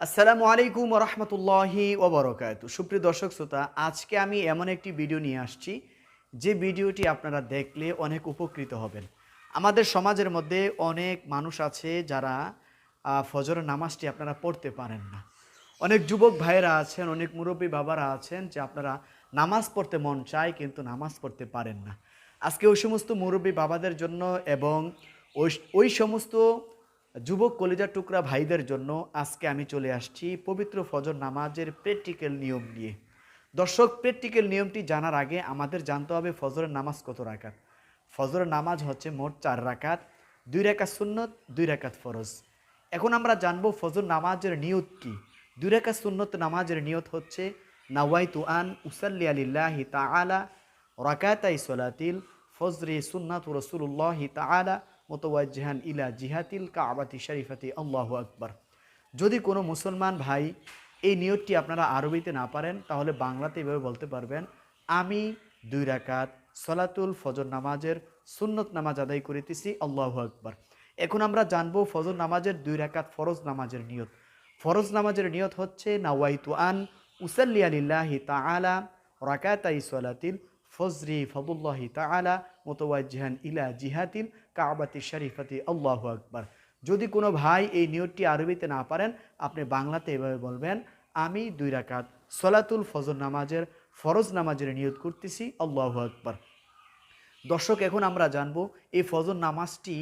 আসসালামু আলাইকুম রহমতুল্লাহি ওবরকাত। সুপ্রিয় দর্শক শ্রোতা, আজকে আমি এমন একটি ভিডিও নিয়ে আসছি, যে ভিডিওটি আপনারা দেখলে অনেক উপকৃত হবেন। আমাদের সমাজের মধ্যে অনেক মানুষ আছে যারা ফজরের নামাজটি আপনারা পড়তে পারেন না। অনেক যুবক ভাইয়েরা আছেন, অনেক মুরব্বী বাবারা আছেন, যে আপনারা নামাজ পড়তে মন চায় কিন্তু নামাজ পড়তে পারেন না। আজকে ওই সমস্ত মুরব্বী বাবাদের জন্য এবং ওই ওই সমস্ত যুবক কলিজা টুকরা ভাইদের জন্য আজকে আমি চলে আসছি পবিত্র ফজর নামাজের প্র্যাকটিক্যাল নিয়ম নিয়ে। দর্শক প্র্যাকটিক্যাল নিয়মটি জানার আগে আমাদের জানতে হবে ফজরের নামাজ কত রাকাত? ফজরের নামাজ হচ্ছে মোট চার রাকাত, দুই রাকাত সুন্নত, দুই রাকাত ফরজ। এখন আমরা জানব ফজর নামাজের নিয়ত কি? দুই রাকাত সুন্নত নামাজের নিয়ত হচ্ছে, নাওয়াইতু আন উসাল্লি আলিল্লাহি তাআলা রাকাতাই সলাতিল ফজরে সুন্নাত রসুল্লাহি তাআলা মোতওয়াজ্জাহান ইলা জিহাতিল কাবাতি শরীফাতি, আল্লাহু আকবর। যদি কোনো মুসলমান ভাই এই নিয়তটি আপনারা আরবিতে না পারেন, তাহলে বাংলাতে এভাবে বলতে পারবেন, আমি দুই রাকাত সলাতুল ফজর নামাজের সুন্নত নামাজ আদায় করিতেছি, আল্লাহু আকবর। এখন আমরা জানব ফজর নামাজের দুই রাকাত ফরজ নামাজের নিয়ত। ফরজ নামাজের নিয়ত হচ্ছে, নাওয়াইতু আন উসাল্লি আলিল্লাহি তাআলা রাকাতাই সলাতিল ফজরি ফদুল্লাহি তাআলা মোতওয়াজ্জিহান ইলা জিহাতিল কাবাতি শরীফাতি, আল্লাহু আকবার। যদি কোনো ভাই এই নিয়তটি আরবিতে না পারেন, আপনি বাংলাতে এভাবে বলবেন, আমি দুই রাকাত সলাতুল ফজর নামাজের ফরজ নামাজের নিয়ত করতেছি, আল্লাহু আকবার। দর্শক, এখন আমরা জানব এই ফজর নামাজটি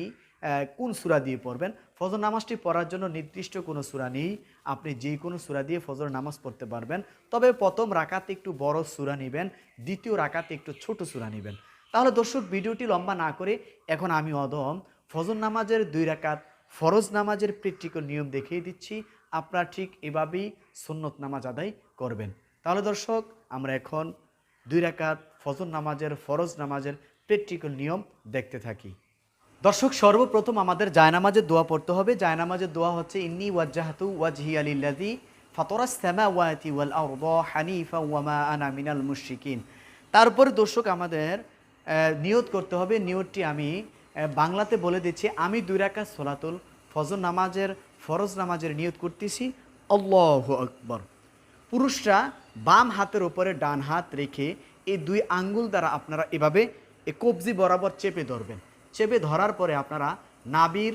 কোন সূরা দিয়ে পড়বেন? ফজর নামাজটি পড়ার জন্য নির্দিষ্ট কোনো সূরা নেই। আপনি যে কোনো সূরা দিয়ে ফজর নামাজ পড়তে পারবেন। তবে প্রথম রাকাতে একটু বড় সূরা নেবেন, দ্বিতীয় রাকাতে একটু ছোট সূরা নেবেন। তাহলে দর্শক, ভিডিওটি লম্বা না করে এখন আমি অদম ফজর নামাজের দুই রাকাত, ফরজ নামাজের প্র্যাকটিক্যাল নিয়ম দেখিয়ে দিচ্ছি। আপনারা ঠিক এভাবেই সুন্নত নামাজ আদায় করবেন। তাহলে দর্শক, আমরা এখন দুই রাকাত, ফজর নামাজের, ফরজ নামাজের প্র্যাকটিক্যাল নিয়ম দেখতে থাকি। দর্শক, সর্বপ্রথম আমাদের জায়নামাজের দোয়া পড়তে হবে। জায়নামাজের দোয়া হচ্ছে, ইন্নি ওয়াজ্জাহাতু ওয়াজহি আলিল্লাযী ফাতারাস সামাওয়াতি ওয়াল আরদা হানিফা ওয়া আনা মিনাল মুশরিকিন। তারপরে দর্শক, আমাদের নিয়ত করতে হবে। নিয়তটি আমি বাংলাতে বলে দিচ্ছি, আমি দুই রাকাত সোলাতুল ফজর নামাজের, ফরজ নামাজের নিয়ত করতেছি। আল্লাহু আকবার। পুরুষরা বাম হাতের উপরে ডান হাত রেখে এই দুই আঙ্গুল দ্বারা আপনারা এভাবে এ কবজি বরাবর চেপে ধরবেন। চেপে ধরার পরে আপনারা নাবির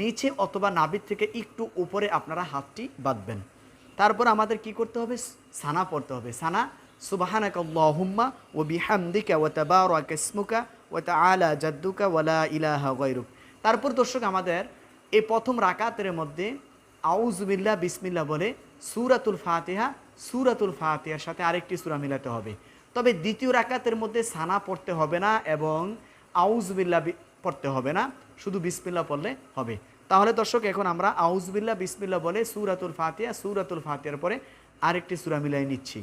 নিচে অথবা নাবির থেকে একটু উপরে আপনারা হাতটি বাঁধবেন। তারপর আমাদের কি করতে হবে? সানা পড়তে হবে। সানা সুবাহানাক আল্লাহুম্মা ও বিহামদিকা ওয়া তাবারাকা ইসমুকা ওয়া তাআলা জাদ্দুকা ওয়ালা ইলাহা গায়রুক। তারপর দর্শক, আমাদের এই প্রথম রাকাতের মধ্যে আউজবিল্লাহ বিসমিল্লাহ বলে সুরাতুল ফাতিহা, সুরাতুল ফাতিহার সাথে আরেকটি সুরা মিলাতে হবে। তবে দ্বিতীয় রাকাতের মধ্যে সানা পড়তে হবে না এবং আউজবিল্লাহ বি- পড়তে হবে না, শুধু বিসমিল্লা পড়লে হবে। তাহলে দর্শক, এখন আমরা আউজবিল্লাহ বিসমিল্লাহ বলে সুরাতুল ফাতিহা, সুরাতুল ফাতিহার পরে আরেকটি সূরা মিলাই নিচ্ছি।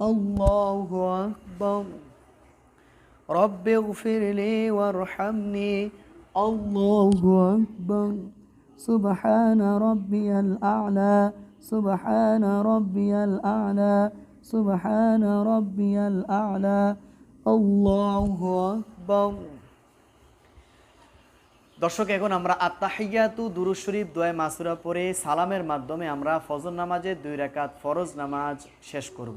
الله أكبر رب اغفر لي وارحمني الله أكبر سبحان ربي الأعلى سبحان ربي الأعلى سبحان ربي الأعلى الله أكبر দর্শক এখন আমরা আত্মাহিয়াতু দুরুদ শরীফ দোয়া মাসুরা পরে সালামের মাধ্যমে আমরা ফজর নামাজের দুই রাকাত ফরজ নামাজ শেষ করব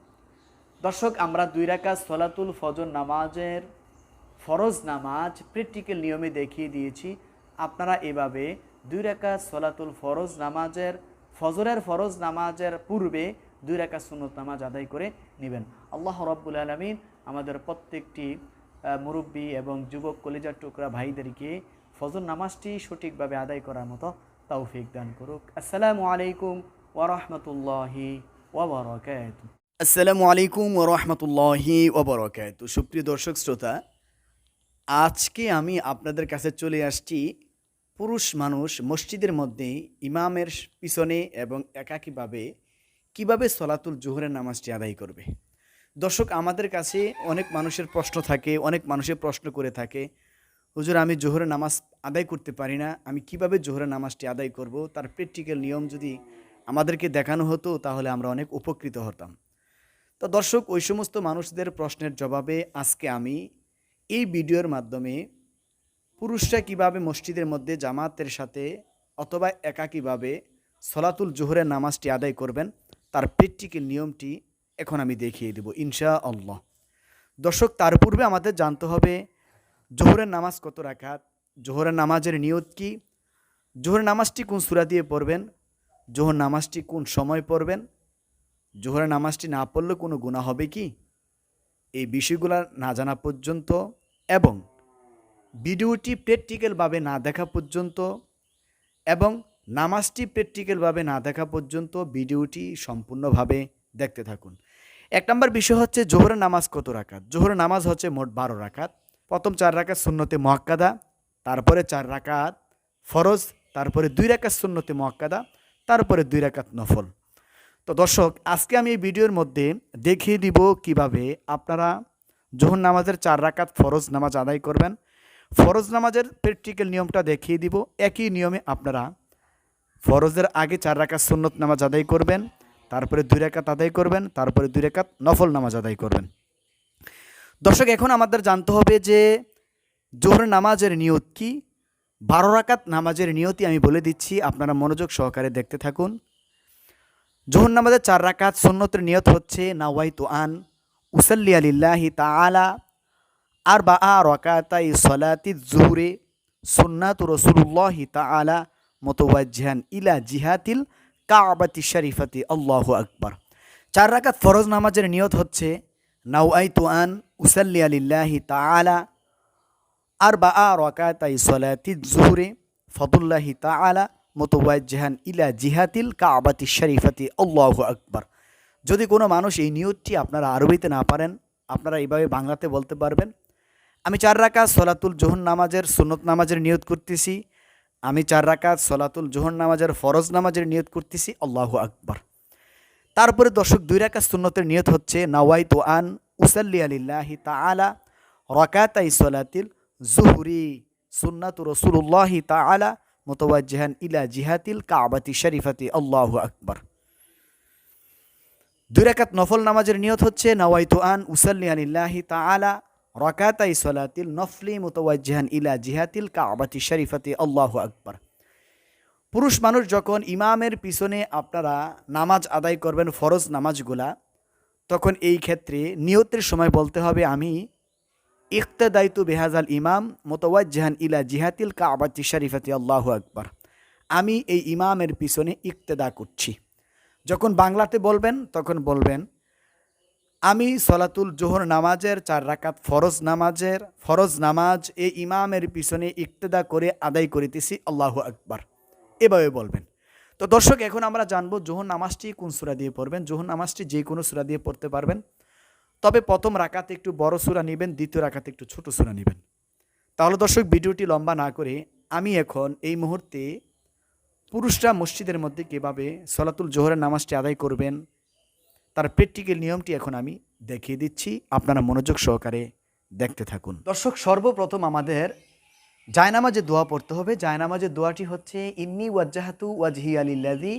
দর্শক, আমরা দুই রাকাত সলাতুল ফজর নামাজের ফরজ নামাজ প্র্যাকটিক্যাল নিয়মে দেখিয়ে দিয়েছি। আপনারা এভাবে দুই রাকাত সলাতুল ফরজ নামাজের, ফজরের ফরজ নামাজের পূর্বে দুই রাকাত সুন্নত নামাজ আদায় করে নেবেন। আল্লাহ রব্বুল আলমিন আমাদের প্রত্যেকটি মুরব্বী এবং যুবক কলিজার টুকরা ভাইদেরকে ফজর নামাজটি সঠিকভাবে আদায় করার মতো তৌফিক দান করুক। আসসালামু আলাইকুম ওরহমতুল্লাহি ওবরাকাত আসসালামু আলাইকুম ওরহমতুল্লাহি ওবরাকাত সুপ্রিয় দর্শক, শ্রোতা, আজকে আমি আপনাদের কাছে চলে আসছি পুরুষ মানুষ মসজিদের মধ্যে ইমামের পিছনে এবং একাকীভাবে কীভাবে সলাতুল জোহরের নামাজটি আদায় করবে। দর্শক, আমাদের কাছে অনেক মানুষের প্রশ্ন থাকে, অনেক মানুষের প্রশ্ন করে থাকে, হুজুর, আমি জোহরের নামাজ আদায় করতে পারি না, আমি কীভাবে জোহরের নামাজটি আদায় করব? তার প্র্যাকটিক্যাল নিয়ম যদি আমাদেরকে দেখানো হতো, তাহলে আমরা অনেক উপকৃত হতাম। তো দর্শক, ওই সমস্ত মানুষদের প্রশ্নের জবাবে আজকে আমি এই ভিডিওর মাধ্যমে পুরুষরা কীভাবে মসজিদের মধ্যে জামাতের সাথে অথবা একা একাকীভাবে সলাতুল জোহরের নামাজটি আদায় করবেন, তার প্র্যাকটিক্যাল নিয়মটি এখন আমি দেখিয়ে দেব ইনশা আল্লাহ দর্শক, তার পূর্বে আমাদের জানতে হবে জোহরের নামাজ কত রাখাত জোহরের নামাজের নিয়ত কি, জোহরের নামাজটি কোন সূরা দিয়ে পড়বেন, জোহর নামাজটি কোন সময় পড়বেন জোহরের নামাজটি না পড়লে কোনো গুণা হবে কি? এই বিষয়গুলো না জানা পর্যন্ত এবং ভিডিওটি প্র্যাকটিক্যালভাবে না দেখা পর্যন্ত এবং নামাজটি প্র্যাকটিক্যালভাবে না দেখা পর্যন্ত ভিডিওটি সম্পূর্ণভাবে দেখতে থাকুন। এক নম্বর বিষয় হচ্ছে জোহরের নামাজ কত রাকাত? জোহরের নামাজ হচ্ছে মোট বারো রাকাত। প্রথম চার রাকাত সুন্নতে মহাক্কাদা তারপরে চার রাকাত ফরজ, তারপরে দুই রাকাত সুন্নতে মহাক্কাদা তারপরে দুই রাকাত নফল। তো দর্শক, আজকে আমি এই ভিডিওর মধ্যে দেখিয়ে দিব কীভাবে আপনারা জোহর নামাজের চার রাকাত ফরজ নামাজ আদায় করবেন। ফরজ নামাজের প্র্যাকটিক্যাল নিয়মটা দেখিয়ে দিব। একই নিয়মে আপনারা ফরজের আগে চার রাকাত সুন্নত নামাজ আদায় করবেন, তারপরে দুই রাকাত আদায় করবেন, তারপরে দুই রাকাত নফল নামাজ আদায় করবেন। দর্শক, এখন আমাদের জানতে হবে যে জোহর নামাজের নিয়ত কি? বারো রাকাত নামাজের নিয়তি আমি বলে দিচ্ছি। আপনারা মনোযোগ সহকারে দেখতে থাকুন। জোহর নামাজের চার রাকাত সুন্নতের নিয়ত হচ্ছে, নাওয়াইতু আন উসাল্লি আলিল্লাহি তাআলা আর বা আ রকাতাই সলাতি জুহুরে সুন্নাত রসুল্লাহি তাআলা মোতওয়াজ্জাহান ইলা জিহাতিল কাবাতি শরীফাতি। আল্লাহ আকবর। চার রাকাত ফরজ নামাজের নিয়ত হচ্ছে, নাওয়াইতু আন উসাল্লি আলিল্লাহি তাআলা আর বা আ রকাতাই সলাতি জুহুরে, ফদুল্লাহি তাআলা মোতওয়াজ্জাহান ইলা জিহাতিল কাবাতি শরীফাতি, আল্লাহু আকবর। যদি কোনো মানুষ এই নিয়তটি আপনারা আরবিতে না পারেন, আপনারা এইভাবে বাংলাতে বলতে পারবেন, আমি চার রাকাত সলাতুল জোহর নামাজের সুন্নত নামাজের নিয়ত করতেছি, আমি চার রাকাত সলাতুল জোহর নামাজের ফরজ নামাজের নিয়ত করতেছি, আল্লাহু আকবর। তারপরে দর্শক, দুই রাকাত সুন্নতের নিয়ত হচ্ছে, নাওয়াইতু আন উসাল্লি আলিল্লাহি তাআলা রকাতাই সলাতিল জুহুরি, সুন্নাত রসুল্লাহি তাআলা মোতওয়াজ্জাহান ইলা জিহাতিল কাবাতি শরীফাতি আল্লাহু আকবার দুই রাকাত নফল নামাজের নিয়ত হচ্ছে, নাওয়াইতু আন উসাল্লি আলিল্লাহি তাআলা রকাতাই সলাতিল নফলি মোতওয়াজ্জাহান ইলা জিহাতিল কাবাতি শরীফাতি। আল্লাহু আকবার। পুরুষ মানুষ যখন ইমামের পিছনে আপনারা নামাজ আদায় করবেন, ফরজ নামাজগুলা, তখন এই ক্ষেত্রে নিয়তের সময় বলতে হবে, আমি ইকতেদায়তু বেহাজাল ইমাম মোতওয়াজ্জাহান ইলা জিহাতিল কাবাতি শরীফাতি, আল্লাহু আকবর। আমি এই ইমামের পিছনে ইকতেদা করছি। যখন বাংলাতে বলবেন, তখন বলবেন, আমি সলাতুল জোহর নামাজের চার রাকাত ফরজ নামাজের, ফরজ নামাজ এই ইমামের পিছনে ইকতেদা করে আদায় করিতেছি, আল্লাহু আকবার। এভাবে বলবেন। তো দর্শক, এখন আমরা জানব জোহর নামাজটি কোন সুরা দিয়ে পড়বেন? জোহর নামাজটি যে কোনো সুরা দিয়ে পড়তে পারবেন। তবে প্রথম রাকাতে একটু বড় সুরা নেবেন, দ্বিতীয় রাকাতে একটু ছোট সুরা নেবেন। তাহলে দর্শক, ভিডিওটি লম্বা না করে আমি এখন এই মুহূর্তে পুরুষরা মসজিদের মধ্যে কীভাবে সলাতুল জোহরের নামাজটি আদায় করবেন, তার প্র্যাকটিক্যাল নিয়মটি এখন আমি দেখিয়ে দিচ্ছি। আপনারা মনোযোগ সহকারে দেখতে থাকুন। দর্শক, সর্বপ্রথম আমাদের জায়নামাজে দোয়া পড়তে হবে। জায়নামাজের দোয়াটি হচ্ছে, ইন্নি ওয়াজ্জাহাতু ওয়াজহি আলিল্লাযী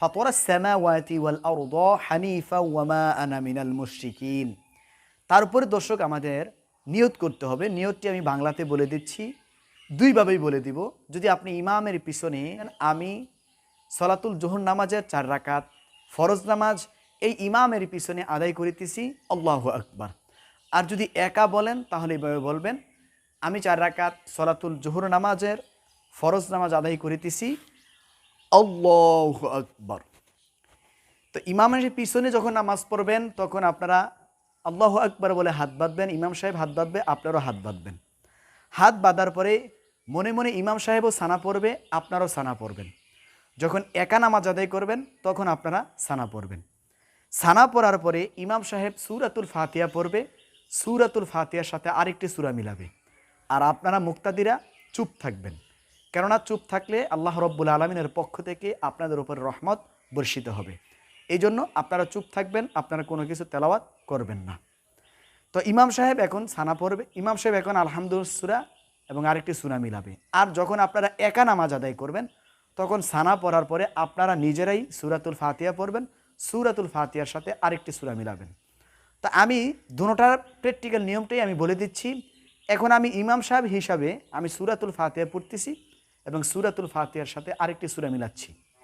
ফাতরা সামাওয়াতি ওয়াল আরদ হানিফা ওয়ামা আনা মিনাল মুশরিকিন। তারপরে দর্শক আমাদের নিয়ত করতে হবে। নিয়তটি আমি বাংলাতে বলে দিচ্ছি। দুইভাবেই বলে দিব। যদি আপনি ইমামের পিছনে আমি সলাতুল জোহর নামাজের চার রাকাত ফরজ নামাজ এই ইমামের পিছনে আদায় করিতেছি। আল্লাহ আকবার। আর যদি একা বলেন, তাহলে এইভাবে বলবেন, আমি চার রাকাত সলাতুল জোহর নামাজের ফরজ নামাজ আদায় করিতেছি। আল্লাহ আকবর। তো ইমামের পিছনে যখন নামাজ পড়বেন, তখন আপনারা আল্লাহ আকবার বলে হাত বাঁধবেন, ইমাম সাহেব হাত বাঁধবে, আপনারাও হাত বাঁধবেন। হাত বাঁধার পরে মনে মনে ইমাম সাহেবও সানা পড়বে, আপনারাও সানা পড়বেন। যখন একা নামাজ আদায় করবেন, তখন আপনারা সানা পড়বেন। সানা পড়ার পরে ইমাম সাহেব সুরাতুল ফাতিয়া পড়বে, সুরাতুল ফাতিয়ার সাথে আরেকটি সুরা মিলাবে। আর আপনারা মুক্তাদিরা চুপ থাকবেন। কেননা চুপ থাকলে আল্লাহ রব্বুল আলমিনের পক্ষ থেকে আপনাদের উপর রহমত বর্ষিত হবে। এই জন্য আপনারা চুপ থাকবেন, আপনারা কোনো কিছু তেলাওয়াত করবেন না। তো ইমাম সাহেব এখন সানা পড়বে। ইমাম সাহেব এখন আলহামদুল সুরা এবং আরেকটি সুরা মিলাবে। আর যখন আপনারা একা নামাজ আদায় করবেন, তখন সানা পড়ার পরে আপনারা নিজেরাই সুরাতুল ফাতিয়া পড়বেন, সুরাতুল ফাতিয়ার সাথে আরেকটি সুরা মিলাবেন। তা আমি দুটোটার প্র্যাকটিক্যাল নিয়মটাই আমি বলে দিচ্ছি। এখন আমি ইমাম সাহেব হিসাবে আমি সুরাতুল ফাতিয়া পড়তেছি এবং সুরাতুল ফাতিয়ার সাথে আরেকটি সুরা মিলাচ্ছি।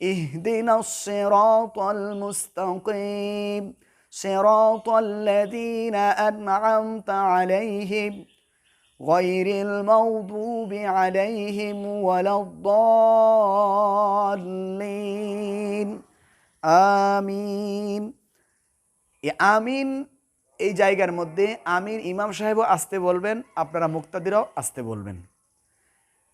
اهدنا الصراط المستقيم صراط الذين أنعمت عليهم غير المغضوب عليهم ولا الضالين আমিন এই আমিন এই জায়গার মধ্যে আমিন ইমাম সাহেবও আসতে বলবেন আপনারা মুক্তাদিরাও আসতে বলবেন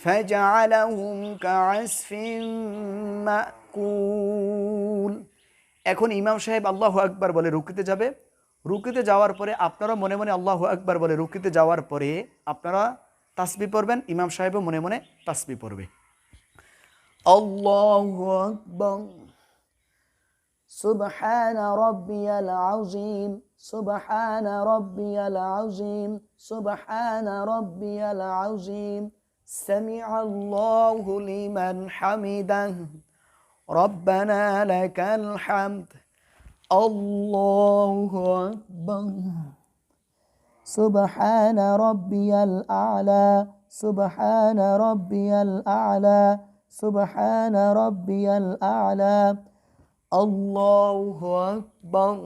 فجعلهم كعسف مأكول এখন ইমাম সাহেব আল্লাহ আকবার বলে রুকিতে যাবে রুকিতে যাওয়ার পরে আপনারা মনে মনে আল্লাহ আকবার বলে রুকিতে যাওয়ার পরে আপনারা তাসবি পড়বেন ইমাম সাহেবও মনে মনে তাসবি পড়বে আল্লাহ আকবার سبحان ربي العظيم سبحان ربي العظيم سبحان ربي العظيم سمع الله لمن حمده ربنا لك الحمد الله أكبر سبحان ربي الأعلى سبحان ربي الأعلى سبحان ربي الأعلى আল্লাহু আকবার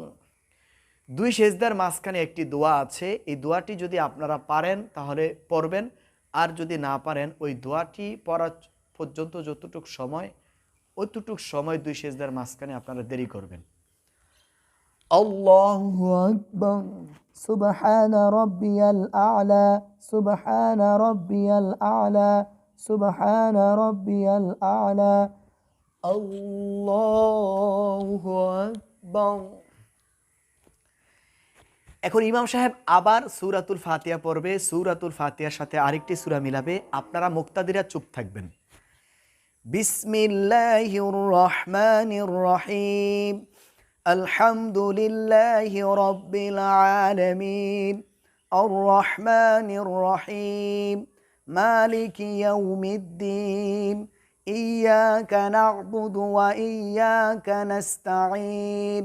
দুই সেজদার মাঝখানে একটি দোয়া আছে এই দোয়াটি যদি আপনারা পারেন তাহলে পড়বেন আর যদি না পারেন ওই দোয়াটি পড়া পর্যন্ত যতটুক সময় অতটুক সময় দুই সেজদার মাঝখানে আপনারা দেরি করবেন আল্লাহু আকবার سبحان ربي الأعلى سبحان ربي الأعلى سبحان ربي الأعلى আল্লাহু আকবার এখন ইমাম সাহেব আবার সূরাতুল ফাতিহা পড়বে সূরাতুল ফাতিহার সাথে আরেকটি সূরা মিলাবে আপনারা মুক্তাদিরা চুপ থাকবেন বিসমিল্লাহির রহমানির রহিম আলহামদুলিল্লাহি রাব্বিল আলামিন আর রহমানির রহিম মালিকি ইয়াউমিদ্দিন إياك نعبد وإياك نستعين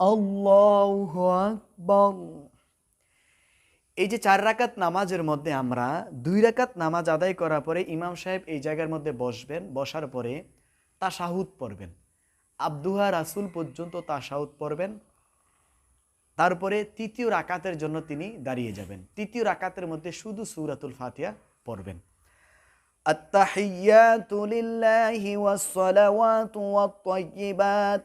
আল্লাহ আকবর এই যে চার রাকাত নামাজের মধ্যে আমরা দুই রাকাত নামাজ আদায় করার পরে ইমাম সাহেব এই জায়গার মধ্যে বসবেন বসার পরে তাশাহুদ পড়বেন আব্দুহা রাসুল পর্যন্ত তাশাহুদ পড়বেন তারপরে তৃতীয় রাকাতের জন্য তিনি দাঁড়িয়ে যাবেন তৃতীয় রাকাতের মধ্যে শুধু সূরাতুল ফাতিহা পড়বেন التحيات لله والصلوات والطيبات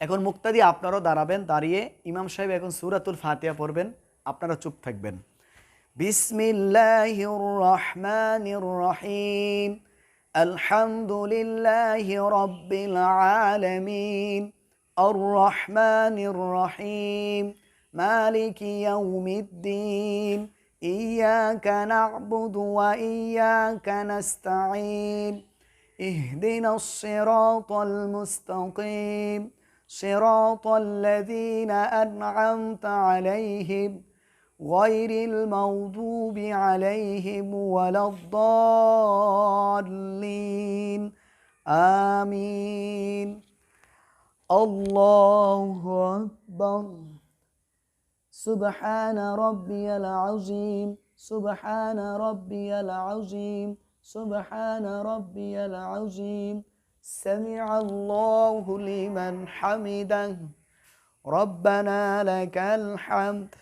এখন মুক্তাদি আপনারাও দাঁড়াবেন দাঁড়িয়ে ইমাম সাহেব এখন সুরাতুল ফাতিহা পড়বেন আপনারা চুপ থাকবেন বিসমিল্লাহির রহমানির রহিম আলহামদুলিল্লাহি রাব্বিল আলামিন আর রহমানির রহিম মালিকি ইয়াউমিদ্দিন إياك نعبد وإياك نستعين اهدنا الصراط المستقيم صراط الذين أنعمت عليهم غير المغضوب عليهم ولا الضالين. آمين. الله أكبر. سبحان ربي العظيم. سبحان ربي العظيم. سبحان ربي العظيم. سمع الله لمن حمده. ربنا لك الحمد.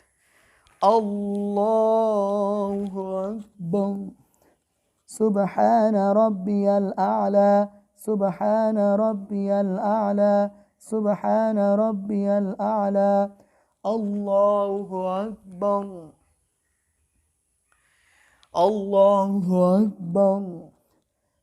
الله أكبر. سبحان ربي الأعلى. سبحان ربي الأعلى. سبحان ربي الأعلى. الله أكبر. الله أكبر.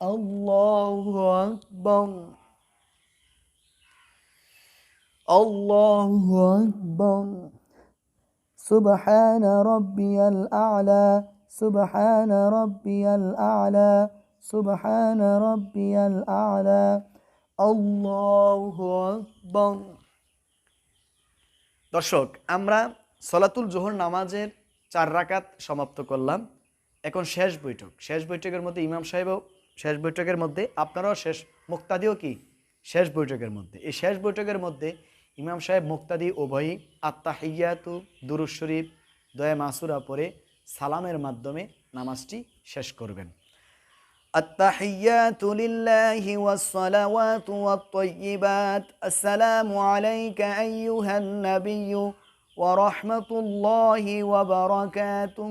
الله أكبر الله أكبر سبحان ربي الأعلى سبحان ربي الأعلى سبحان ربي الأعلى الله أكبر দর্শক আমরা সলাতুল জোহর নামাজের চার রাকাত সমাপ্ত করলাম এখন শেষ বৈঠক শেষ বৈঠকের মধ্যে ইমাম সাহেবও শেষ বৈঠকের মধ্যে আপনারাও শেষ মুক্তাদিও কি শেষ বৈঠকের মধ্যে এই শেষ বৈঠকের মধ্যে ইমাম সাহেব মুক্তাদি উভয়ই আত্মাহিয়াতু দুরুজ শরীফ দয়া মাসুরা পরে সালামের মাধ্যমে নামাজটি শেষ করবেন التحيات لله والصلوات والطيبات السلام عليك أيها النبي ورحمة الله وبركاته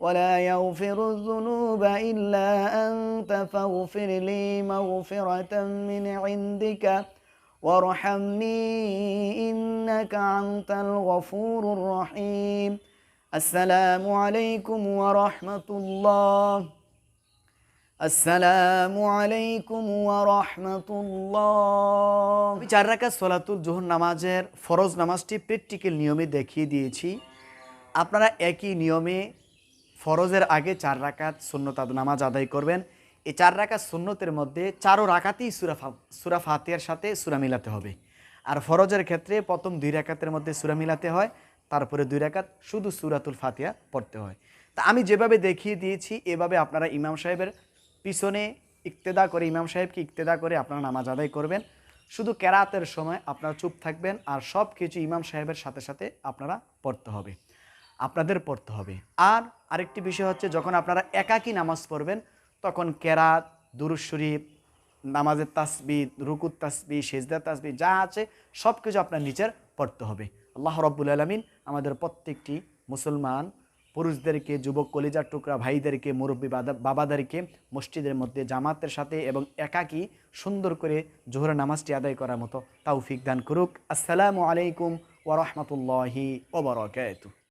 ولا يغفر الذنوب إلا أنت فاغفر لي مغفرة من عندك وارحمني إنك أنت الغفور الرحيم السلام عليكم ورحمة الله আসসালামু আলাইকুম ওয়া রাহমাতুল্লাহ আমি চার রাকাত সলাতুল জোহর নামাজের ফরজ নামাজটি প্র্যাকটিক্যাল নিয়মে দেখিয়ে দিয়েছি আপনারা একই নিয়মে ফরজের আগে চার রাকাত সুন্নত আদ- নামাজ আদায় করবেন। এই চার রাকাত সুন্নতের মধ্যে চারো রাকাতেই সুরা ফা- সুরা ফাতিহার সাথে সুরা মিলাতে হবে। আর ফরজের ক্ষেত্রে প্রথম দুই রাকাতের মধ্যে সুরা মিলাতে হয়, তারপরে দুই রাকাত শুধু সুরাতুল ফাতিয়া পড়তে হয়। তা আমি যেভাবে দেখিয়ে দিয়েছি, এভাবে আপনারা ইমাম সাহেবের পিছনে ইক্তেদা করে, ইমাম সাহেবকে ইক্তেদা করে আপনারা নামাজ আদায় করবেন। শুধু কেরাতের সময় আপনারা চুপ থাকবেন আর সব কিছু ইমাম সাহেবের সাথে সাথে আপনারা পড়তে হবে। আপনাদের পড়তে হবে। আর আরেকটি বিষয় হচ্ছে যখন আপনারা একাকী নামাজ পড়বেন, তখন কেরাত দুরুজ শরীফ, নামাজের তাসবি রুকুত তাসবি সেজদা তাসবি, যা আছে সব কিছু আপনার নিচের পড়তে হবে। আল্লাহ রব্বুল আলমিন আমাদের প্রত্যেকটি মুসলমান পুরুষদেরকে, যুবক কলিজার টুকরা ভাইদেরকে, মুরব্বী বাদা- বাবাদেরকে মসজিদের মধ্যে, জামাতের সাথে এবং একাকী সুন্দর করে জোহর নামাজটি আদায় করার মতো তৌফিক দান করুক। আসসালামু আলাইকুম ওরহমতুল্লাহি ওবরাকাতুহ